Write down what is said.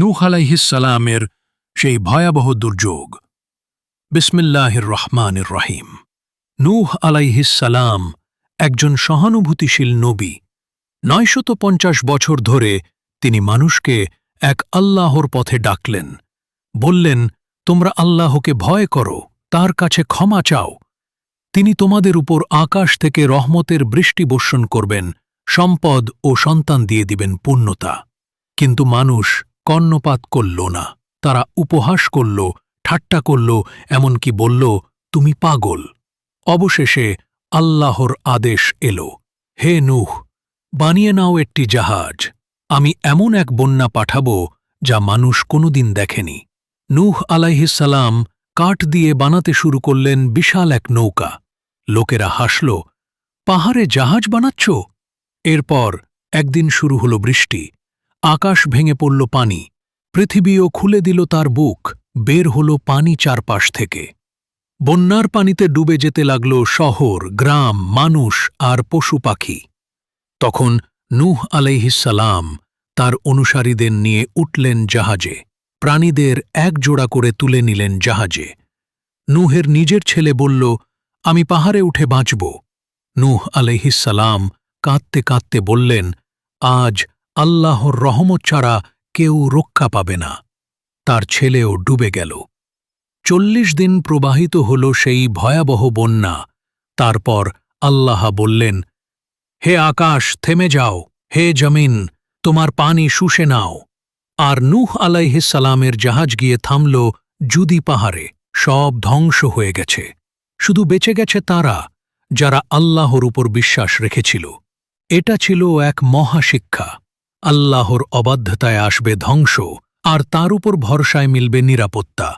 নূহ আলাইহিসালামের সেই ভয়াবহ দুর্যোগ। বিসমিল্লাহির রহমানির রহিম। নূহ আলাইহিসালাম একজন সহানুভূতিশীল নবী। নয়শত পঞ্চাশ বছর ধরে তিনি মানুষকে এক আল্লাহর পথে ডাকলেন। বললেন, তোমরা আল্লাহকে ভয় করো, তার কাছে ক্ষমা চাও। তিনি তোমাদের উপর আকাশ থেকে রহমতের বৃষ্টি বর্ষণ করবেন, সম্পদ ও সন্তান দিয়ে দিবেন পূর্ণতা। কিন্তু মানুষ কর্ণপাত করল না। তারা উপহাস করল, ঠাট্টা করল, এমনকি বলল, তুমি পাগল। অবশেষে আল্লাহর আদেশ এল, হে নূহ, বানিয়ে নাও একটি জাহাজ। আমি এমন এক বন্যা পাঠাব যা মানুষ কোনোদিন দেখেনি। নূহ আলাইহিসালাম কাঠ দিয়ে বানাতে শুরু করলেন বিশাল এক নৌকা। লোকেরা হাসল, পাহাড়ে জাহাজ বানাচ্ছ? এরপর একদিন শুরু হল বৃষ্টি। আকাশ ভেঙে পড়ল পানি। পৃথিবীও খুলে দিল তার বুক। বের হল পানি চারপাশ থেকে। বন্যার পানিতে ডুবে যেতে লাগল শহর, গ্রাম, মানুষ আর পশু পাখি। তখন নূহ আলাইহিসালাম তার অনুসারীদের নিয়ে উঠলেন জাহাজে। প্রাণীদের এক জোড়া করে তুলে নিলেন জাহাজে। নুহের নিজের ছেলে বলল, আমি পাহাড়ে উঠে বাঁচব। নূহ আলাইহিসালাম কাঁদতে কাঁদতে বললেন, আজ আল্লাহর রহমত ছাড়া কেউ রক্ষা পাবে না। তার ছেলেও ডুবে গেল। চল্লিশ দিন প্রবাহিত হল সেই ভয়াবহ বন্যা। তারপর আল্লাহ বললেন, হে আকাশ, থেমে যাও। হে জমিন, তোমার পানি শুষে নাও। আর নূহ আলাইহিসালামের জাহাজ গিয়ে থামল জুদি পাহাড়ে। সব ধ্বংস হয়ে গেছে। শুধু বেঁচে গেছে তারা, যারা আল্লাহর উপর বিশ্বাস রেখেছিল। এটা ছিল এক মহাশিক্ষা। আল্লাহর অবাধ্যতায় আসবে ধ্বংস আর তার উপর ভরসায় মিলবে নিরাপত্তা।